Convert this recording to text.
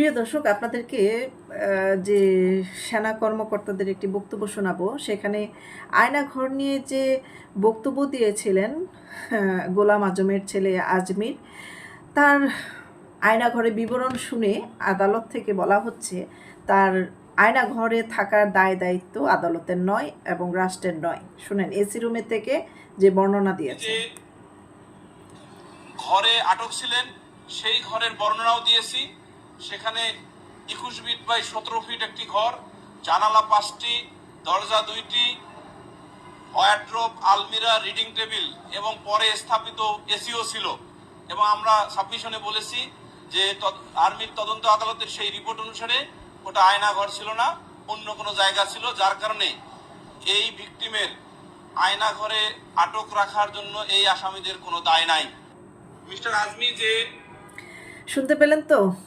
প্রিয় দর্শক, আপনাদেরকে যে সেনা কর্মকর্তাদের একটি বক্তব্য শোনাবো, সেখানে আয়নাঘর নিয়ে যে বক্তব্য দিয়েছিলেন গোলাম আজমের ছেলে আজমির, তার আয়নাঘরে বিবরণ শুনে আদালত থেকে বলা হচ্ছে, তার আয়নাঘরে থাকার দায় দায়িত্ব আদালতের নয় এবং রাষ্ট্রের নয়। শুনেন, এসি রুমের থেকে যে বর্ণনা দিয়েছে ঘরে আটক ছিলেন, সেই ঘরের বর্ণনাও দিয়েছি। সেখানে একুশ ফিট বাই সতেরো ফিট একটি ঘর জানালা পাঁচটি দরজা দুইটি ওয়ার্ড্রোপ আলমিরা রিডিং টেবিল এবং পরে স্থাপিত এসিও ছিল। এবং আমরা সাবমিশনে বলেছি যে আর্মির তদন্ত আদালতের সেই রিপোর্ট অনুসারে ওটা আয়না ঘর ছিল না অন্য কোনো জায়গা ছিল যার কারণে এই ভিকটিমের আয়না ঘরে আটক রাখার জন্য এই আসামিদের কোনো দায় নাই। মিস্টার আজমি যে শুনতে পেলেন তো?